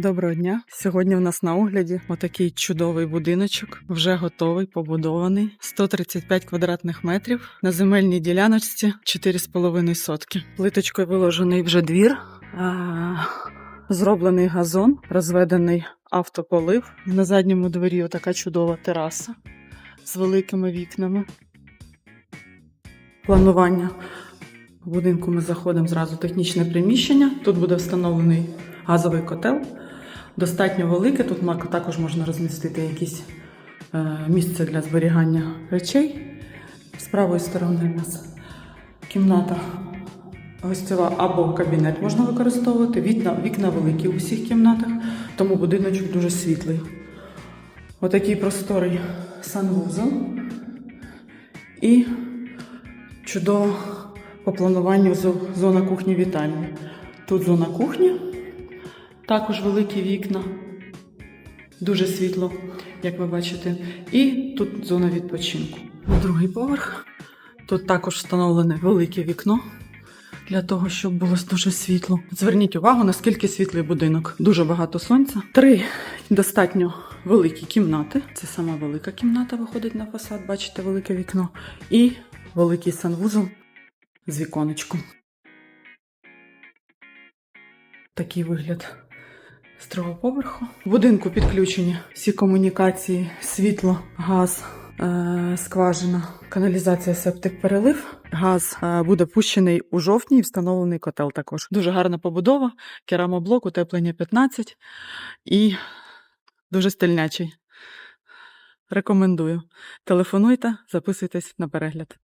Доброго дня! Сьогодні у нас на огляді отакий чудовий будиночок, вже готовий, побудований. 135 квадратних метрів на земельній діляночці 4,5 сотки. Плиточкою виложений вже двір, зроблений газон, розведений автополив. На задньому дворі отака чудова тераса з великими вікнами. Планування в будинку ми заходимо зразу в технічне приміщення. Тут буде встановлений газовий котел. Достатньо велике. Тут також можна розмістити якісь е, місце для зберігання речей. З правої сторони у нас кімната гостьова або кабінет можна використовувати. Вікна, вікна великі у всіх кімнатах, тому будиночок дуже світлий. Отакий просторий санвузол. І чудово по плануванню зо- зона кухні вітальні. Тут зона кухні, також великі вікна, дуже світло, як ви бачите. І тут зона відпочинку. Другий поверх. Тут також встановлене велике вікно для того, щоб було дуже світло. Зверніть увагу, наскільки світлий будинок. Дуже багато сонця. Три достатньо великі кімнати. Це сама велика кімната виходить на фасад, бачите, велике вікно. І великий санвузол з віконечком. Такий вигляд з другого поверху. В будинку підключені всі комунікації, світло, газ, е- скважина, каналізація, септик, перелив. Газ е, буде пущений у жовтні і встановлений котел також. Дуже гарна побудова, керамоблок, утеплення 15 і дуже стильнячий. Рекомендую. Телефонуйте, записуйтесь на перегляд.